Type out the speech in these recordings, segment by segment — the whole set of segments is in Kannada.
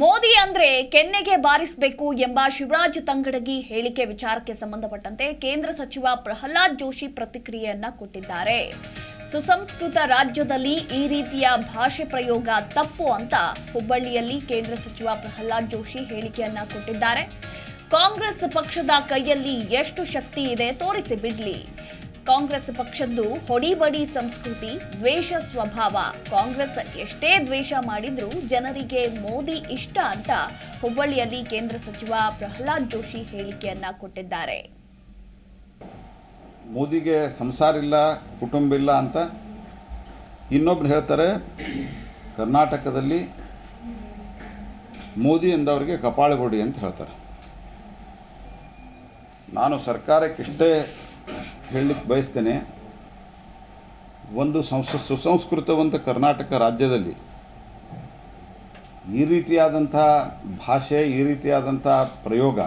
ಮೋದಿ ಅಂದ್ರೆ ಕೆನ್ನೆಗೆ ಬಾರಿಸಬೇಕು ಎಂಬ ಶಿವರಾಜ್ ತಂಗಡಗಿ ಹೇಳಿಕೆ ವಿಚಾರಕ್ಕೆ ಸಂಬಂಧಪಟ್ಟಂತೆ ಕೇಂದ್ರ ಸಚಿವ ಪ್ರಹ್ಲಾದ್ ಜೋಶಿ ಪ್ರತಿಕ್ರಿಯೆಯನ್ನ ಕೊಟ್ಟಿದ್ದಾರೆ. ಸುಸಂಸ್ಕೃತ ರಾಜ್ಯದಲ್ಲಿ ಈ ರೀತಿಯ ಭಾಷೆ ಪ್ರಯೋಗ ತಪ್ಪು ಅಂತ ಹುಬ್ಬಳ್ಳಿಯಲ್ಲಿ ಕೇಂದ್ರ ಸಚಿವ ಪ್ರಹ್ಲಾದ್ ಜೋಶಿ ಹೇಳಿಕೆಯನ್ನ ಕೊಟ್ಟಿದ್ದಾರೆ. ಕಾಂಗ್ರೆಸ್ ಪಕ್ಷದ ಕೈಯಲ್ಲಿ ಎಷ್ಟು ಶಕ್ತಿ ಇದೆ ತೋರಿಸಿ ಬಿಡ್ಲಿ. ಕಾಂಗ್ರೆಸ್ ಪಕ್ಷದ್ದು ಹೊಡಿಬಡಿ ಸಂಸ್ಕೃತಿ, ದ್ವೇಷ ಸ್ವಭಾವ. ಕಾಂಗ್ರೆಸ್ ಎಷ್ಟೇ ದ್ವೇಷ ಮಾಡಿದ್ರೂ ಜನರಿಗೆ ಮೋದಿ ಇಷ್ಟ ಅಂತ ಹುಬ್ಬಳ್ಳಿಯಲ್ಲಿ ಕೇಂದ್ರ ಸಚಿವ ಪ್ರಹ್ಲಾದ್ ಜೋಶಿ ಹೇಳಿಕೆಯನ್ನ ಕೊಟ್ಟಿದ್ದಾರೆ. ಮೋದಿಗೆ ಸಂಸಾರ ಇಲ್ಲ, ಕುಟುಂಬ ಇಲ್ಲ ಅಂತ ಇನ್ನೊಬ್ರು ಹೇಳ್ತಾರೆ, ಕರ್ನಾಟಕದಲ್ಲಿ ಮೋದಿ ಎಂದವರಿಗೆ ಕಪಾಳಗೊಡಿ ಅಂತ ಹೇಳ್ತಾರೆ. ನಾನು ಸರ್ಕಾರಕ್ಕೆ ಇಷ್ಟೇ ಹೇಳಲಿಕ್ಕೆ ಬಯಸ್ತೇನೆ, ಒಂದು ಸಂಸ್, ಸುಸಂಸ್ಕೃತವಂತ ಕರ್ನಾಟಕ ರಾಜ್ಯದಲ್ಲಿ ಈ ರೀತಿಯಾದಂಥ ಭಾಷೆ, ಈ ರೀತಿಯಾದಂಥ ಪ್ರಯೋಗ,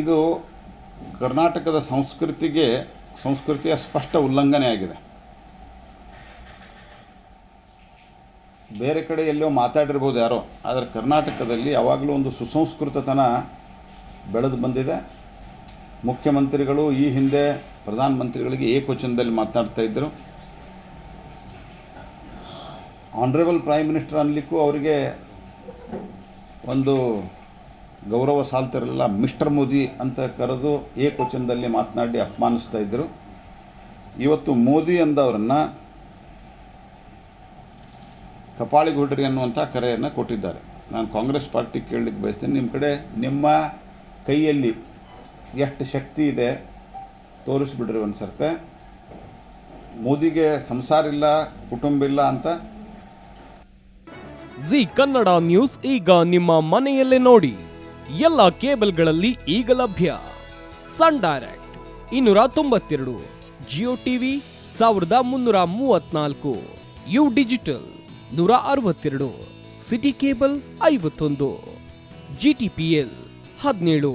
ಇದು ಕರ್ನಾಟಕದ ಸಂಸ್ಕೃತಿಗೆ, ಸಂಸ್ಕೃತಿಯ ಸ್ಪಷ್ಟ ಉಲ್ಲಂಘನೆ ಆಗಿದೆ. ಬೇರೆ ಕಡೆ ಎಲ್ಲೋ ಮಾತಾಡಿರ್ಬೋದು ಯಾರೋ, ಆದರೆ ಕರ್ನಾಟಕದಲ್ಲಿ ಯಾವಾಗಲೂ ಒಂದು ಸುಸಂಸ್ಕೃತತನ ಬೆಳೆದು ಬಂದಿದೆ. ಮುಖ್ಯಮಂತ್ರಿಗಳು ಈ ಹಿಂದೆ ಪ್ರಧಾನಮಂತ್ರಿಗಳಿಗೆ ಏಕವಚನದಲ್ಲಿ ಮಾತನಾಡ್ತಾ ಇದ್ದರು. ಆನರೇಬಲ್ ಪ್ರೈಮ್ ಮಿನಿಸ್ಟರ್ ಅನ್ನಲಿಕ್ಕೂ ಅವರಿಗೆ ಒಂದು ಗೌರವ ಸಾಲ್ತಿರಲಿಲ್ಲ. ಮಿಸ್ಟರ್ ಮೋದಿ ಅಂತ ಕರೆದು ಏಕವಚನದಲ್ಲಿ ಮಾತನಾಡಿ ಅಪಮಾನಿಸ್ತಾ ಇದ್ದರು. ಇವತ್ತು ಮೋದಿ ಅಂದವರನ್ನು ಕಪಾಳಿಗೌಡ್ರಿ ಅನ್ನುವಂಥ ಕರೆಯನ್ನು ಕೊಟ್ಟಿದ್ದಾರೆ. ನಾನು ಕಾಂಗ್ರೆಸ್ ಪಾರ್ಟಿ ಕೇಳಲಿಕ್ಕೆ ಬಯಸ್ತೇನೆ. ನಿಮ್ಮ ಕಡೆ ನಿಮ್ಮ ಕೈಯಲ್ಲಿ ಎಷ್ಟು ಶಕ್ತಿ ಇದೆ ತೋರಿಸ್ಬಿಡ್ರಿ ಒಂದು ಸರ್ತೆ. ಮೋದಿಗೆ ಸಂಸಾರ ಇಲ್ಲ, ಕುಟುಂಬ ಇಲ್ಲ ಅಂತ. ಜಿ ಕನ್ನಡ ನ್ಯೂಸ್ ಈಗ ನಿಮ್ಮ ಮನೆಯಲ್ಲೇ ನೋಡಿ. ಎಲ್ಲ ಕೇಬಲ್ಗಳಲ್ಲಿ ಈಗ ಲಭ್ಯ. ಸನ್ ಡೈರೆಕ್ಟ್ ಇನ್ನೂರ ತೊಂಬತ್ತೆರಡು, ಜಿಯೋ ಟಿವಿ ಸಾವಿರದ ಮುನ್ನೂರ ಮೂವತ್ನಾಲ್ಕು ಯು ಡಿಜಿಟಲ್ ನೂರ ಅರವತ್ತೆರಡು, ಸಿಟಿ ಕೇಬಲ್ ಐವತ್ತೊಂದು, ಜಿ ಟಿ ಪಿ ಎಲ್ ಹದಿನೇಳು.